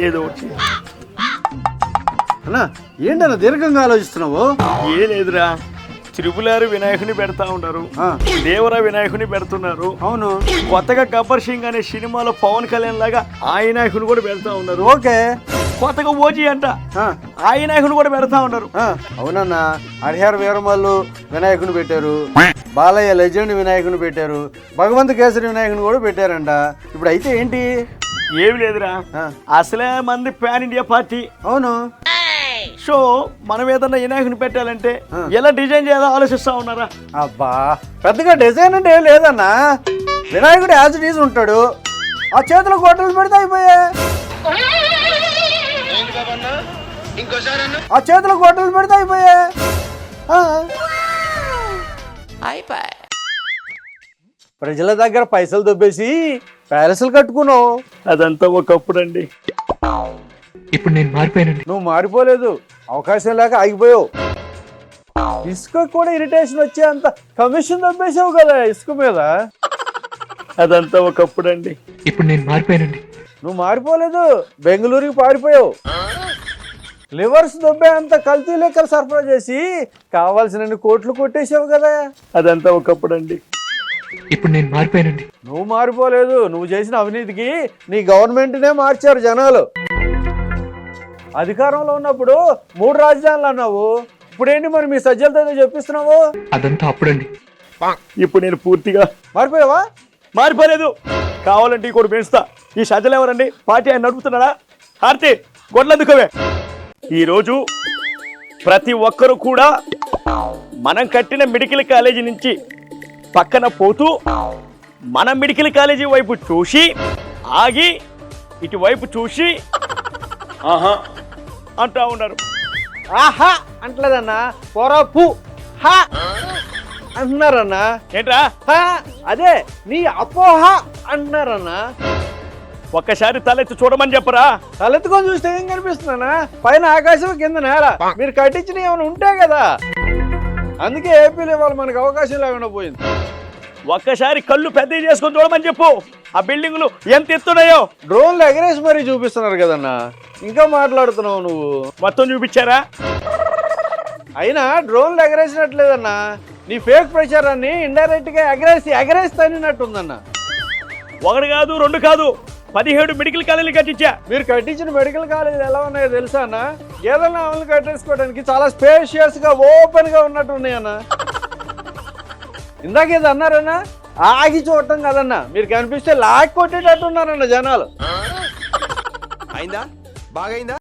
ఏదో ఒకటి. అన్నా ఏంటన్నా దీర్ఘంగా ఆలోచిస్తున్నావు? ఏ లేదురా. త్రిపులారు వినాయకుని పెడతా ఉన్నారు దేవర వినాయకుని పెడుతున్నారు. అవును. కొత్తగా గబ్బర్ సింగ్ అనే సినిమాలో పవన్ కళ్యాణ్ లాగా ఆ వినాయకుని కూడా పెడతా ఉన్నారు. ఓకే. కొత్తగా ఓజీ అంట. ఆ, వినాయకుని కూడా పెడతా ఉన్నారు. అవునన్నా హరిహర వీరమల్లు వినాయకుని పెట్టారు. బాలయ్య లెజెండ్ వినాయకుని పెట్టారు. భగవంత్ కేసరి వినాయకుని కూడా పెట్టారంట. ఇప్పుడు అయితే ఏంటి? ఏమి లేదురా. అసలే మంది పాన్ ఇండియా పార్టీ. అవును. సో మనం ఏదన్నా వినాయకుని పెట్టాలంటే. ఎలా డిజైన్ చేయాలో ఆలోచిస్తా ఉన్నారా? అబ్బా పెద్దగా డిజైన్ అంటే ఏం లేదన్నా. వినాయకుడు యాజ్ ఇట్ ఈజ్ ఉంటాడు. ఆ చేతిలో గొడ్డలు పెడితే అయిపోయా. ఆ చేతిలో గొడ్డలు పెడితే అయిపోయా. ఆ. ప్రజల దగ్గర పైసలు దొబ్బేసి ప్యాలెస్లు కట్టుకున్నావు. అదంతా ఒకప్పుడు అండి ఇప్పుడు నేను మారిపోయానండి. నువ్వు మారిపోలేదు. అవకాశం లేక ఆగిపోయావు. ఇసుక కూడా ఇరిటేషన్ వచ్చే అంత కమిషన్ దొబ్బేసావు కదా ఇసుక మీద. అదంతా ఒకప్పుడు అండి ఇప్పుడు నేను మారిపోయానండి. నువ్వు మారిపోలేదు. బెంగళూరుకి పారిపోయావు. లివర్స్ దొబ్బే అంత కల్తీ లెక్కలు సరఫరా చేసి కావాల్సిన కోట్లు కొట్టేసావు కదా. అదంతా ఒకప్పుడు అండి ఇప్పుడు నేను మారిపోయానండి. నువ్వు మారిపోలేదు నువ్వు చేసిన అవినీతికి నీ గవర్నమెంట్నే మార్చారు జనాలు. అధికారంలో ఉన్నప్పుడు మూడు రాజధానులు అన్నావు. ఇప్పుడేంటి మరి మీ సజ్జలతో చెప్పిస్తున్నావు? అదంతా అప్పుడండి. ఇప్పుడు నేను పూర్తిగా మారిపోయావా? మారిపోలేదు. కావాలంటే ఇంకోటి పెంచుతా. ఈ సజ్జలు ఎవరండి? పార్టీ ఆయన నడుపుతున్నాడా? హార్తి గొడ్లందుకోవే ఈరోజు ప్రతి ఒక్కరూ కూడా మనం కట్టిన మెడికల్ కాలేజీ నుంచి పక్కన పోతూ మన మెడికల్ కాలేజీ వైపు చూసి ఆగి ఇటువైపు చూసి ఆహా. అంటా ఉన్నారు. ఆహా అంటలేదన్నా. పోరా పూ హా. అంటున్నారన్నా. ఏంట్రా? హా అదే నీ అపోహ అంటున్నారన్నా. ఒక్కసారి తలెత్తి చూడమని చెప్పరా? తలెత్తుకొని చూస్తే ఏం కనిపిస్తున్నానా పైన ఆకాశం కింద నేల మీరు కట్టించిన ఏమైనా ఉంటే కదా. అందుకే ఏపీలో ఇవాళ మనకు అవకాశం లేకుండా పోయింది. ఒక్కసారి కళ్ళు పెద్దవి చేసుకొని చూడమని చెప్పు. ఆ బిల్డింగులు ఎంత ఎత్తున్నాయో. డ్రోన్లు ఎగరేసి మరీ చూపిస్తున్నారు కదన్నా. ఇంకా మాట్లాడుతున్నావు నువ్వు. మొత్తం చూపించారా? అయినా డ్రోన్లు ఎగరేసినట్లేదన్నా. నీ ఫేక్ ప్రచారాన్ని ఇండైరెక్ట్గా ఎగరేసి ఎగరేసి తనినట్టుందన్నా ఒకటి కాదు రెండు కాదు. పదిహేడు మెడికల్ కాలేజీలు కట్టించా. మీరు కట్టించిన మెడికల్ కాలేజీలు ఎలా ఉన్నాయో తెలుసా అన్న? గేదెల నామలు కట్టేసుకోవడానికి చాలా స్పేషియస్గా ఓపెన్గా ఉన్నట్టు ఉన్నాయన్న ఇందాక ఏదో అన్నారన్నా ఆగి చూడటం కదన్నా. మీరు కనిపిస్తే లాక్ కొట్టేటట్టు ఉన్నారన్న జనాలు. అయిందా? బాగైందా?